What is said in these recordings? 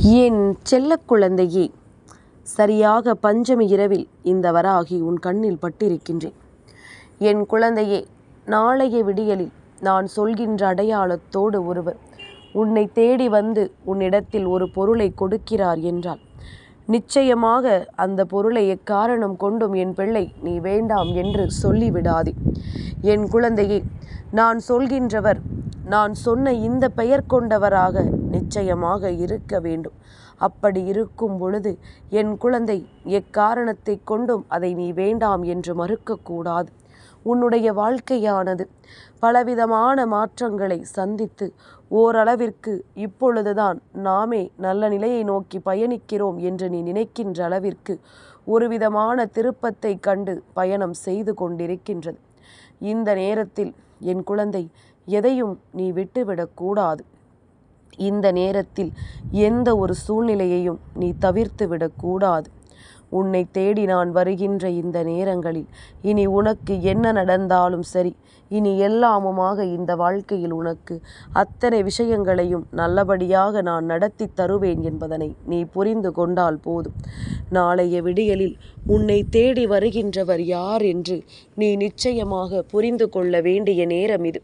என் செல்ல குழந்தையே சரியாக பஞ்சமி இரவில் இந்த வராகி உன் கண்ணில் பட்டிருக்கின்றேன். என் குழந்தையே நாளைய விடியலில் நான் சொல்கின்ற அடையாளத்தோடு ஒருவர் உன்னை தேடி வந்து உன்னிடத்தில் ஒரு பொருளை கொடுக்கிறார் என்றால் நிச்சயமாக அந்த பொருளை எக்காரணம் கொண்டும் என் பிள்ளை நீ வேண்டாம் என்று சொல்லிவிடாதே. என் குழந்தையே நான் சொல்கின்றவர் நான் சொன்ன இந்த பெயர் கொண்டவராக நிச்சயமாக இருக்க வேண்டும். அப்படி இருக்கும் பொழுது என் குழந்தை எக்காரணத்தை கொண்டும் அதை நீ வேண்டாம் என்று மறுக்கக்கூடாது. உன்னுடைய வாழ்க்கையானது பலவிதமான மாற்றங்களை சந்தித்து ஓரளவிற்கு இப்பொழுதுதான் நாமே நல்ல நிலையை நோக்கி பயணிக்கிறோம் என்று நீ நினைக்கின்ற அளவிற்கு ஒருவிதமான திருப்பத்தை கண்டு பயணம் செய்து கொண்டிருக்கின்றது. இந்த நேரத்தில் என் குழந்தை எதையும் நீ விட்டுவிடக்கூடாது இந்த நேரத்தில் எந்த ஒரு சூழ்நிலையையும் நீ தவிர்த்து விடக்கூடாது உன்னை தேடி நான் வருகின்ற இந்த நேரங்களில் இனி உனக்கு என்ன நடந்தாலும் சரி இனி எல்லாமுமாக இந்த வாழ்க்கையில் உனக்கு அத்தனை விஷயங்களையும் நல்லபடியாக நான் நடத்தி தருவேன் என்பதனை நீ புரிந்து கொண்டால் போதும். நாளைய விடியலில் உன்னை தேடி வருகின்றவர் யார் என்று நீ நிச்சயமாக புரிந்து கொள்ள வேண்டிய நேரம் இது.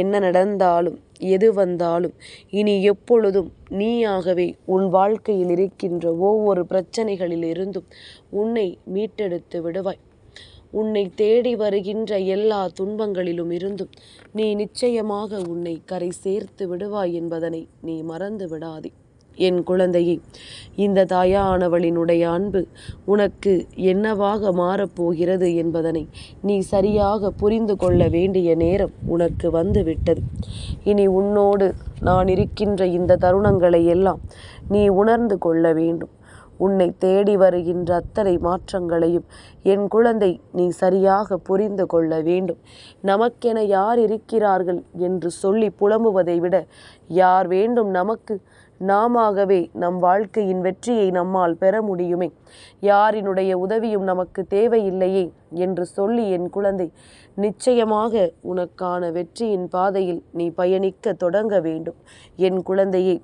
என்ன நடந்தாலும் எது வந்தாலும் இனி எப்பொழுதும் நீயாகவே உன் வாழ்க்கையில் இருக்கின்ற ஒவ்வொரு பிரச்சனைகளில் இருந்தும் உன்னை மீட்டெடுத்து விடுவாய். உன்னை தேடி வருகின்ற எல்லா துன்பங்களிலும் இருந்தும் நீ நிச்சயமாக உன்னை கரை சேர்த்து விடுவாய் என்பதனை நீ மறந்து விடாதே. என் குழந்தையே இந்த தாயானவளினுடைய அன்பு உனக்கு என்னவாக மாறப்போகிறது என்பதனை நீ சரியாக புரிந்து கொள்ள வேண்டிய நேரம் உனக்கு வந்து விட்டது இனி உன்னோடு நான் இருக்கின்ற இந்த தருணங்களை எல்லாம் நீ உணர்ந்து கொள்ள வேண்டும். உன்னை தேடி வருகின்ற அத்தனை மாற்றங்களையும் என் குழந்தை நீ சரியாக புரிந்து கொள்ள வேண்டும். நமக்கென யார் இருக்கிறார்கள் என்று சொல்லி புலம்புவதை விட யார் வேண்டும் நமக்கு நாமாகவே நம் வாழ்க்கையின் வெற்றியை நம்மால் பெற முடியுமே. யாரினுடைய உதவியும் நமக்கு தேவையில்லையே என்று சொல்லி என் குழந்தை நிச்சயமாக உனக்கான வெற்றியின் பாதையில் நீ பயணிக்க தொடங்க வேண்டும். என் குழந்தையை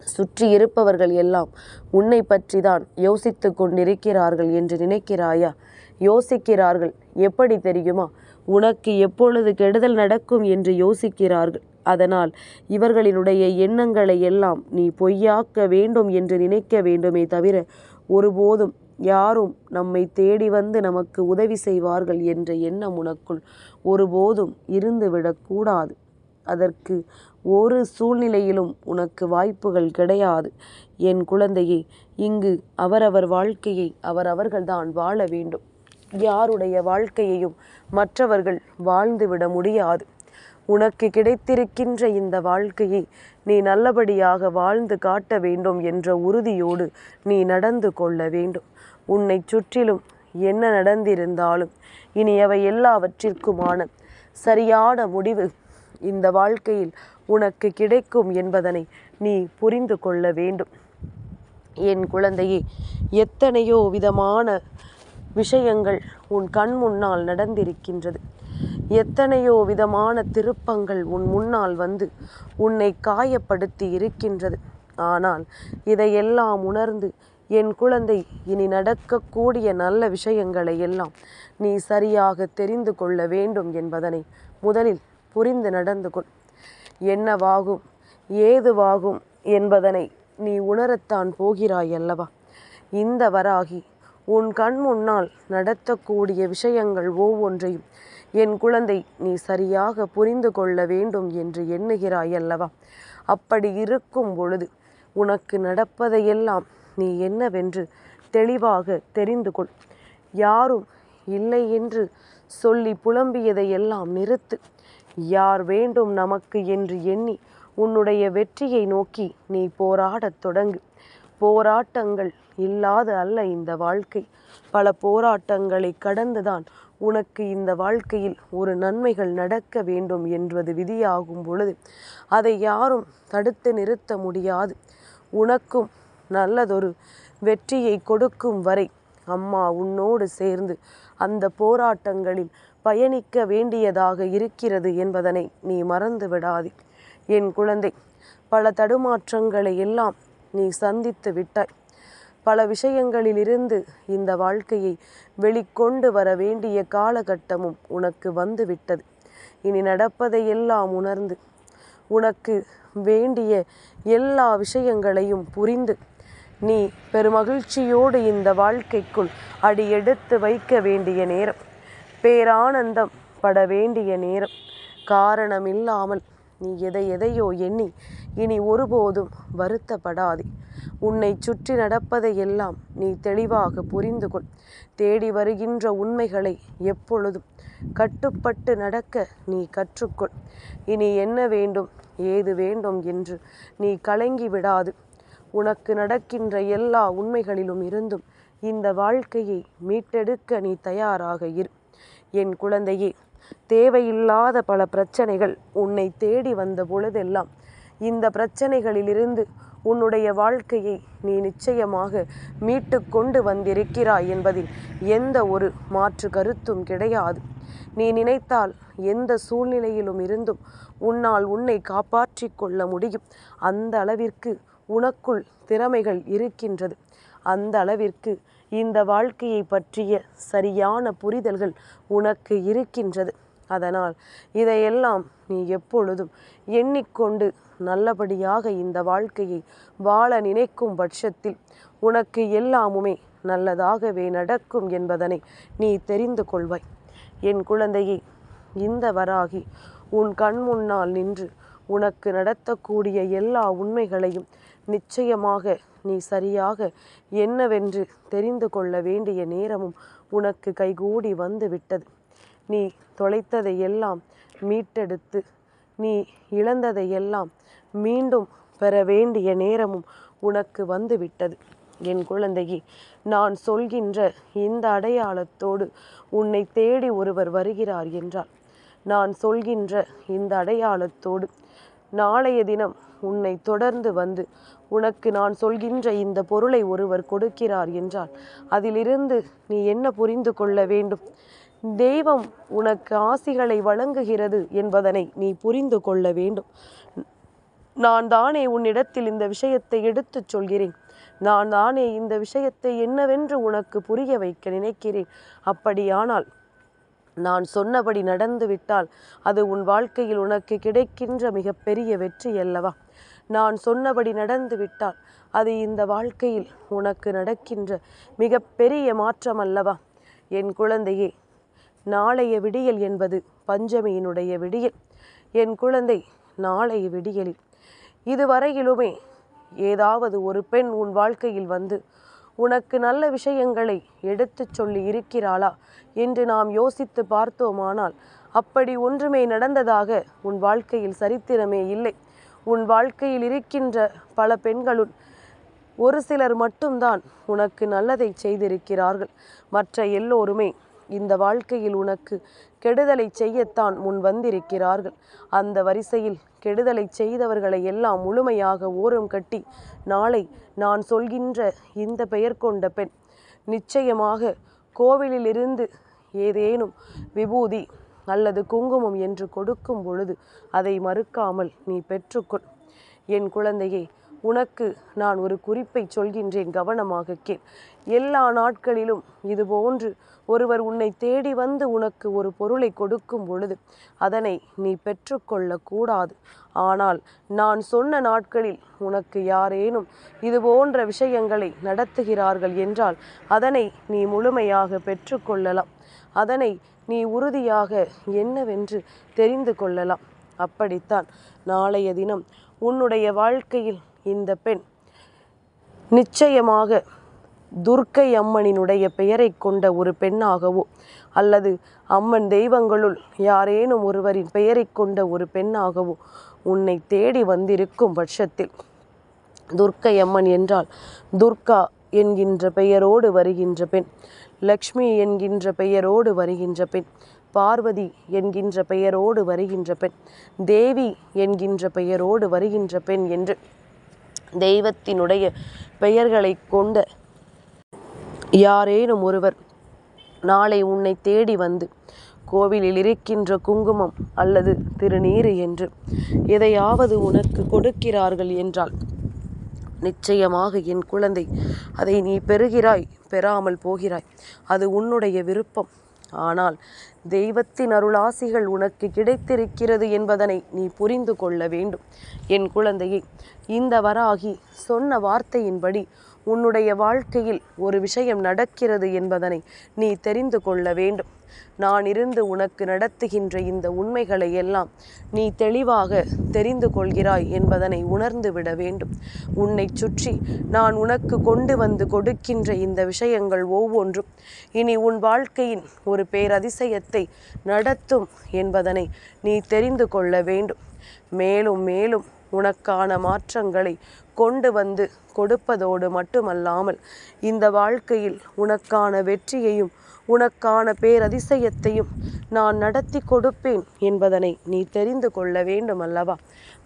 சுற்றி இருப்பவர்கள் எல்லாம் உன்னை பற்றி தான் யோசித்து கொண்டிருக்கிறார்கள் என்று நினைக்கிறாயா? யோசிக்கிறார்கள். எப்படி தெரியுமா? உனக்கு எப்பொழுது கெடுதல் நடக்கும் என்று யோசிக்கிறார்கள். அதனால் இவர்களினுடைய எண்ணங்களை எல்லாம் நீ பொய்யாக்க வேண்டும் என்று நினைக்க வேண்டுமே தவிர ஒருபோதும் யாரும் நம்மை தேடி வந்து நமக்கு உதவி செய்வார்கள் என்ற எண்ணம் உனக்குள் ஒருபோதும் இருந்துவிடக்கூடாது அதற்கு ஒரு சூழ்நிலையிலும் உனக்கு வாய்ப்புகள் கிடையாது. என் குழந்தையே இங்கு அவரவர் வாழ்க்கையை அவரவர்கள்தான் வாழ வேண்டும். யாருடைய வாழ்க்கையையும் மற்றவர்கள் வாழ்ந்துவிட முடியாது. உனக்கு கிடைத்திருக்கின்ற இந்த வாழ்க்கையை நீ நல்லபடியாக வாழ்ந்து காட்ட வேண்டும் என்ற உறுதியோடு நீ நடந்து கொள்ள வேண்டும். உன்னை சுற்றிலும் என்ன நடந்திருந்தாலும் இனி அவை எல்லாவற்றிற்குமான சரியான முடிவு இந்த வாழ்க்கையில் உனக்கு கிடைக்கும் என்பதனை நீ புரிந்து கொள்ள வேண்டும். என் குழந்தையே எத்தனையோ விதமான விஷயங்கள் உன் கண் முன்னால் நடந்திருக்கின்றது. எத்தனையோ விதமான திருப்பங்கள் உன் முன்னால் வந்து உன்னை காயப்படுத்தி இருக்கின்றது. ஆனால் இதையெல்லாம் உணர்ந்து என் குழந்தை இனி நடக்கக்கூடிய நல்ல விஷயங்களை எல்லாம் நீ சரியாக தெரிந்து கொள்ள வேண்டும் என்பதனை முதலில் புரிந்து நடந்து கொள். என்னவாகும் ஏதுவாகும் என்பதனை நீ உணரத்தான் போகிறாய் அல்லவா? இந்த வராகி உன் கண் முன்னால் நடத்தக்கூடிய விஷயங்கள் ஒவ்வொன்றையும் என் குழந்தை நீ சரியாக புரிந்து கொள்ள வேண்டும் என்று எண்ணுகிறாய் அல்லவா அப்படி இருக்கும் பொழுது உனக்கு நடப்பதையெல்லாம் நீ என்னவென்று தெளிவாக தெரிந்து கொள். யாரும் இல்லை என்று சொல்லி புலம்பியதையெல்லாம் நிறுத்து. யார் வேண்டும் நமக்கு என்று எண்ணி உன்னுடைய வெற்றியை நோக்கி நீ போராடத் தொடங்கு. போராட்டங்கள் இல்லாத அல்ல இந்த வாழ்க்கை. பல போராட்டங்களை கடந்துதான் உனக்கு இந்த வாழ்க்கையில் ஒரு நன்மைகள் நடக்க வேண்டும் என்பது விதியாகும் பொழுது அதை யாரும் தடுத்து நிறுத்த முடியாது. உனக்கும் நல்லதொரு வெற்றியை கொடுக்கும் வரை அம்மா உன்னோடு சேர்ந்து அந்த போராட்டங்களில் பயணிக்க வேண்டியதாக இருக்கிறது என்பதனை நீ மறந்து விடாதே. என் குழந்தை பல தடுமாற்றங்களை எல்லாம் நீ சந்தித்து விட்டாய். பல விஷயங்களிலிருந்து இந்த வாழ்க்கையை வெளிக்கொண்டு வர வேண்டிய காலகட்டமும் உனக்கு வந்துவிட்டது. இனி நடப்பதையெல்லாம் உணர்ந்து உனக்கு வேண்டிய எல்லா விஷயங்களையும் புரிந்து நீ பெருமகிழ்ச்சியோடு இந்த வாழ்க்கைக்குள் அடியெடுத்து வைக்க வேண்டிய நேரம் பேரானந்தம் பட வேண்டிய நேரம். காரணமில்லாமல் நீ எதை எதையோ எண்ணி இனி ஒருபோதும் வருத்தப்படாதே. உன்னை சுற்றி நடப்பதையெல்லாம் நீ தெளிவாக புரிந்து கொள் தேடி வருகின்ற உண்மைகளை எப்பொழுதும் கட்டுப்பட்டு நடக்க நீ கற்றுக்கொள். இனி என்ன வேண்டும் ஏது வேண்டும் என்று நீ கலங்கி விடாது. உனக்கு நடக்கின்ற எல்லா உண்மைகளிலும் இருந்தும் இந்த வாழ்க்கையை மீட்டெடுக்க நீ தயாராக இரு. என் குழந்தையே தேவையில்லாத பல பிரச்சனைகள் உன்னை தேடி வந்த பொழுதெல்லாம் இந்த பிரச்சனைகளிலிருந்து உன்னுடைய வாழ்க்கையை நீ நிச்சயமாக மீட்டு கொண்டு வந்திருக்கிறாய் என்பதில் எந்த ஒரு மாற்று கருத்தும் கிடையாது. நீ நினைத்தால் எந்த சூழ்நிலையிலும் இருந்தும் உன்னால் உன்னை காப்பாற்றி கொள்ள முடியும். அந்த அளவிற்கு உனக்குள் திறமைகள் இருக்கின்றது. அந்த அளவிற்கு இந்த வாழ்க்கையை பற்றிய சரியான புரிதல்கள் உனக்கு இருக்கின்றது. அதனால் இதையெல்லாம் நீ எப்பொழுதும் எண்ணிக்கொண்டு நல்லபடியாக இந்த வாழ்க்கையை வாழ நினைக்கும் பட்சத்தில் உனக்கு எல்லாமுமே நல்லதாகவே நடக்கும் என்பதனை நீ தெரிந்து கொள்வாய். என் குழந்தையை இந்த வராகி உன் கண் முன்னால் நின்று உனக்கு நடத்தக்கூடிய எல்லா உண்மைகளையும் நிச்சயமாக நீ சரியாக என்னவென்று தெரிந்து கொள்ள வேண்டிய நேரமும் உனக்கு கைகூடி வந்து விட்டது நீ தொலைத்ததை எல்லாம் மீட்டெடுத்து நீ இழந்ததை எல்லாம் மீண்டும் பெற வேண்டிய நேரமும் உனக்கு வந்துவிட்டது. என் குழந்தையே நான் சொல்கின்ற இந்த அடையாளத்தோடு உன்னை தேடி ஒருவர் வருகிறார் என்றால் நான் சொல்கின்ற இந்த அடையாளத்தோடு நாளைய தினம் உன்னை தொடர்ந்து வந்து உனக்கு நான் சொல்கின்ற இந்த பொருளை ஒருவர் கொடுக்கிறார் என்றால் அதிலிருந்து நீ என்ன புரிந்து கொள்ள வேண்டும்? தெய்வம் உனக்கு ஆசிகளை வழங்குகிறது என்பதனை நீ புரிந்து கொள்ள வேண்டும். நான் தானே உன்னிடத்தில் இந்த விஷயத்தை எடுத்துச் சொல்கிறேன். நான் தானே இந்த விஷயத்தை என்னவென்று உனக்கு புரிய வைக்க நினைக்கிறேன். அப்படியானால் நான் சொன்னபடி நடந்துவிட்டால் அது உன் வாழ்க்கையில் உனக்கு கிடைக்கின்ற மிகப்பெரிய வெற்றி அல்லவா? நான் சொன்னபடி நடந்துவிட்டால் அது இந்த வாழ்க்கையில் உனக்கு நடக்கின்ற மிகப்பெரிய மாற்றம் அல்லவா? என் குழந்தையே நாளைய விடியல் என்பது பஞ்சமியினுடைய விடியல். என் குழந்தை நாளைய விடியலில். இதுவரையிலுமே ஏதாவது ஒரு பெண் உன் வாழ்க்கையில் வந்து உனக்கு நல்ல விஷயங்களை எடுத்துச் சொல்லி இருக்கிறாளா என்று நாம் யோசித்து பார்த்தோமானால் அப்படி ஒன்றுமே நடந்ததாக உன் வாழ்க்கையில் சரித்திரமே இல்லை. உன் வாழ்க்கையில் இருக்கின்ற பல பெண்களுள் ஒரு சிலர் மட்டும்தான் உனக்கு நல்லதை செய்திருக்கிறார்கள். மற்ற எல்லோருமே இந்த வாழ்க்கையில் உனக்கு கெடுதலை செய்யத்தான் முன் வந்திருக்கிறார்கள். அந்த வரிசையில் கெடுதலை செய்தவர்களை எல்லாம் முழுமையாக ஓரம் கட்டி நாளை நான் சொல்கின்ற இந்த பெயர் கொண்ட பெண் நிச்சயமாக கோவிலிலிருந்து ஏதேனும் விபூதி அல்லது குங்குமம் என்று கொடுக்கும் பொழுது அதை மறுக்காமல் நீ பெற்றுக்கொள். என் குழந்தையே உனக்கு நான் ஒரு குறிப்பை சொல்கின்றேன். கவனமாக கேள். எல்லா நாட்களிலும் இதுபோன்று ஒருவர் உன்னை தேடி வந்து உனக்கு ஒரு பொருளை கொடுக்கும் பொழுது அதனை நீ பெற்றுக்கொள்ள கூடாது ஆனால் நான் சொன்ன நாட்களில் உனக்கு யாரேனும் இது போன்ற விஷயங்களை நடத்துகிறார்கள் என்றால் அதனை நீ முழுமையாக பெற்றுக்கொள்ளலாம். அதனை நீ உறுதியாக என்னவென்று தெரிந்து கொள்ளலாம். அப்படித்தான் நாளைய தினம் உன்னுடைய வாழ்க்கையில் இந்த பெண் நிச்சயமாக துர்க்கை அம்மனினுடைய பெயரை கொண்ட ஒரு பெண்ணாகவோ அல்லது அம்மன் தெய்வங்களுள் யாரேனும் ஒருவரின் பெயரை கொண்ட ஒரு பெண்ணாகவோ உன்னை தேடி வந்திருக்கும் பட்சத்தில். துர்க்கை அம்மன் என்றால் துர்கா என்கின்ற பெயரோடு வருகின்ற பெண் லக்ஷ்மி என்கின்ற பெயரோடு வருகின்ற பெண் பார்வதி என்கின்ற பெயரோடு வருகின்ற பெண் தேவி என்கின்ற பெயரோடு வருகின்ற பெண் என்று தெய்வத்தினுடைய பெயர்களை கொண்ட யாரேனும் ஒருவர் நாளை உன்னை தேடி வந்து கோவிலில் இருக்கின்ற குங்குமம் அல்லது திருநீறு என்று எதையாவது உனக்கு கொடுக்கிறார்கள் என்றால் நிச்சயமாக என் குழந்தை அதை நீ பெறுகிறாய் பெறாமல் போகிறாய். அது உன்னுடைய விருப்பம். ஆனால் தெய்வத்தின் அருளாசிகள் உனக்கு கிடைத்திருக்கிறது என்பதனை நீ புரிந்து கொள்ள வேண்டும். என் குழந்தையை இந்த வராகி சொன்ன வார்த்தையின்படி உன்னுடைய வாழ்க்கையில் ஒரு விஷயம் நடக்கிறது என்பதனை நீ தெரிந்து கொள்ள வேண்டும். நான் இருந்து உனக்கு நடத்துகின்ற இந்த உண்மைகளை எல்லாம் நீ தெளிவாக தெரிந்து கொள்கிறாய் என்பதனை உணர்ந்து விட வேண்டும். உன்னை சுற்றி நான் உனக்கு கொண்டு வந்து கொடுக்கின்ற இந்த விஷயங்கள் ஒவ்வொன்றும் இனி உன் வாழ்க்கையின் ஒரு பேரதிசயத்தை நடத்தும் என்பதனை நீ தெரிந்து கொள்ள வேண்டும். மேலும் மேலும் உனக்கான மாற்றங்களை கொண்டு வந்து கொடுப்பதோடு மட்டுமல்லாமல் இந்த வாழ்க்கையில் உனக்கான வெற்றியையும் உனக்கான பேரதிசயத்தையும் நான் நடத்தி கொடுப்பேன் என்பதனை நீ தெரிந்து கொள்ள வேண்டும் அல்லவா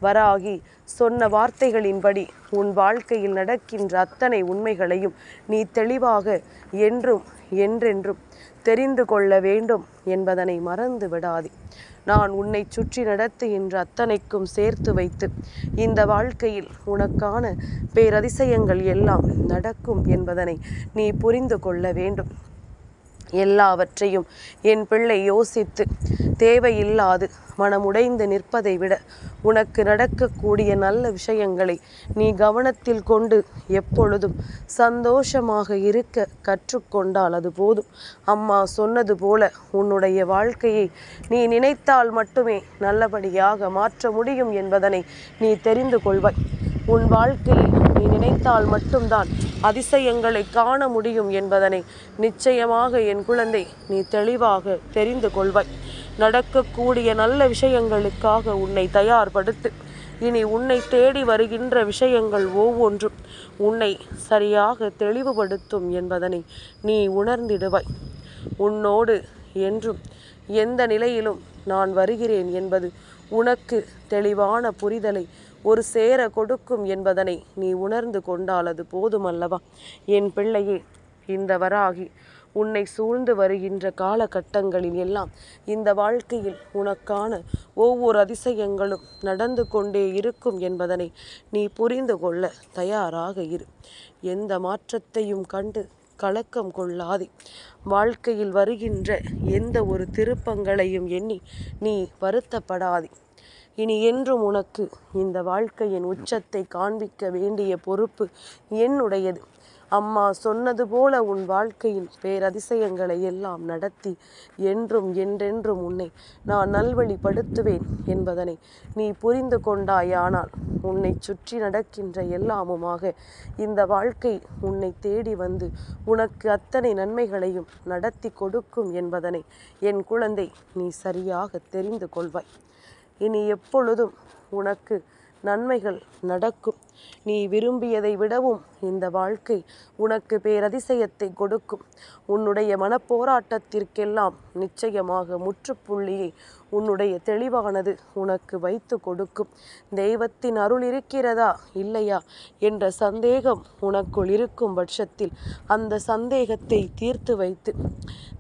வராகி சொன்ன வார்த்தைகளின்படி உன் வாழ்க்கையில் நடக்கின்ற அத்தனை உண்மைகளையும் நீ தெளிவாக என்றும் என்றென்றும் தெரிந்து கொள்ள வேண்டும் என்பதனை மறந்து விடாதே நான் உன்னை சுற்றி நடத்துகின்ற அத்தனைக்கும் சேர்த்து வைத்து இந்த வாழ்க்கையில் உனக்கான பேரதிசயங்கள் எல்லாம் நடக்கும் என்பதனை நீ புரிந்து கொள்ள வேண்டும். எல்லாவற்றையும் என் பிள்ளை யோசித்து தேவையில்லாது மனமுடைந்து நிற்பதை விட உனக்கு நடக்கக்கூடிய நல்ல விஷயங்களை நீ கவனத்தில் கொண்டு எப்பொழுதும் சந்தோஷமாக இருக்க கற்றுக்கொண்டால் அது போதும். அம்மா சொன்னது போல உன்னுடைய வாழ்க்கையை நீ நினைத்தால் மட்டுமே நல்லபடியாக மாற்ற முடியும் என்பதனை நீ தெரிந்து கொள்வாய். உன் வாழ்க்கையில் நீ நினைத்தால் மட்டும்தான் அதிசயங்களை காண முடியும் என்பதனை நிச்சயமாக என் குழந்தை நீ தெளிவாக தெரிந்து கொள்வாய். நடக்கக்கூடிய நல்ல விஷயங்களுக்காக உன்னை தயார்படுத்து. இனி உன்னை தேடி வருகின்ற விஷயங்கள் ஒவ்வொன்றும் உன்னை சரியாக தெளிவுபடுத்தும் என்பதனை நீ உணர்ந்திடுவாய். உன்னோடு என்றும் எந்த நிலையிலும் நான் வருகிறேன் என்பது உனக்கு தெளிவான புரிதலை ஒரு சேர கொடுக்கும் என்பதனை நீ உணர்ந்து கொண்டால் அது போதுமல்லவா? என் பிள்ளையே இந்த வராகி உன்னை சூழ்ந்து வருகின்ற காலகட்டங்களில் எல்லாம் இந்த வாழ்க்கையில் உனக்கான ஒவ்வொரு அதிசயங்களும் நடந்து கொண்டே இருக்கும் என்பதனை நீ புரிந்து கொள்ள தயாராக இரு. எந்த மாற்றத்தையும் கண்டு கலக்கம் கொள்ளாதே. வாழ்க்கையில் வருகின்ற எந்த ஒரு திருப்பங்களையும் எண்ணி நீ வருத்தப்படாதே. இனி என்றும் உனக்கு இந்த வாழ்க்கையின் உச்சத்தை காண்பிக்க வேண்டிய பொறுப்பு என்னுடையது. அம்மா சொன்னது போல உன் வாழ்க்கையின் பேரதிசயங்களை எல்லாம் நடத்தி என்றும் என்றென்றும் உன்னை நான் நல்வழிப்படுத்துவேன் என்பதனை நீ புரிந்து கொண்டாயானால் உன்னை சுற்றி நடக்கின்ற எல்லாமுமாக இந்த வாழ்க்கை உன்னை தேடி வந்து உனக்கு அத்தனை நன்மைகளையும் நடத்தி கொடுக்கும் என்பதனை என் குழந்தை நீ சரியாக தெரிந்து கொள்வாய். இனி எப்பொழுதும் உனக்கு நன்மைகள் நடக்கும். நீ விரும்பியதை விடவும் இந்த வாழ்க்கை உனக்கு பேரதிசயத்தை கொடுக்கும். உன்னுடைய மனப்போராட்டத்திற்கெல்லாம் நிச்சயமாக முற்றுப்புள்ளியை உன்னுடைய தெளிவானது உனக்கு வைத்து கொடுக்கும். தெய்வத்தின் அருள் இருக்கிறதா இல்லையா என்ற சந்தேகம் உனக்குள் இருக்கும் பட்சத்தில் அந்த சந்தேகத்தை தீர்த்து வைத்து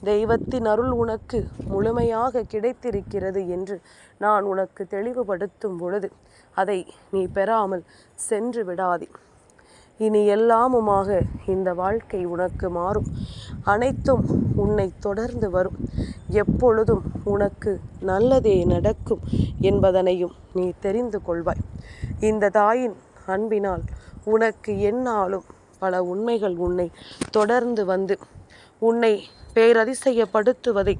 தெய்வத்தின் அருள் உனக்கு முழுமையாக கிடைத்திருக்கிறது என்று நான் உனக்கு தெளிவுபடுத்தும் பொழுது அதை நீ பெறாமல் சென்று விடாதே. இனி எல்லாமுமாக இந்த வாழ்க்கை உனக்கு மாறும். அனைத்தும் உன்னை தொடர்ந்து வரும். எப்பொழுதும் உனக்கு நல்லதே நடக்கும் என்பதனையும் நீ தெரிந்து கொள்வாய். இந்த தாயின் அன்பினால் உனக்கு என்னாலும் பல உண்மைகள் உன்னை தொடர்ந்து வந்து உன்னை பேரதிசயப்படுத்துவதை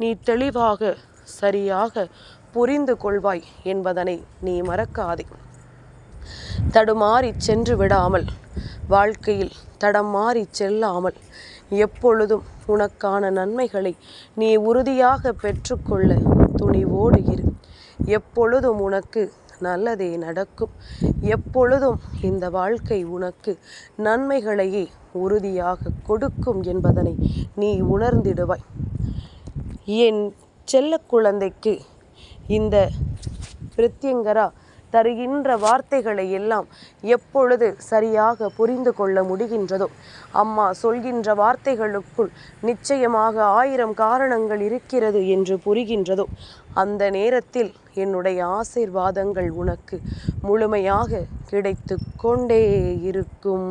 நீ தெளிவாக சரியாக புரிந்து கொள்வாய் என்பதனை நீ மறக்காதே. தடுமாறி சென்று விடாமல் வாழ்க்கையில் தடம் மாறி செல்லாமல் எப்பொழுதும் உனக்கான நன்மைகளை நீ உறுதியாக பெற்றுக்கொள்ள துணிவோடு இரு. எப்பொழுதும் உனக்கு நல்லதே நடக்கும். எப்பொழுதும் இந்த வாழ்க்கை உனக்கு நன்மைகளையே உறுதியாக கொடுக்கும் என்பதனை நீ உணர்ந்திடுவாய். என் செல்ல குழந்தைக்கு இந்த பிரத்யங்கரா தருகின்ற வார்த்தைகளை எல்லாம் எப்பொழுது சரியாக புரிந்து கொள்ள முடிகின்றதோ அம்மா சொல்கின்ற வார்த்தைகளுக்குள் நிச்சயமாக ஆயிரம் காரணங்கள் இருக்கிறது என்று புரிகின்றதோ அந்த நேரத்தில் என்னுடைய ஆசீர்வாதங்கள் உனக்கு முழுமையாக கிடைத்து கொண்டே இருக்கும்.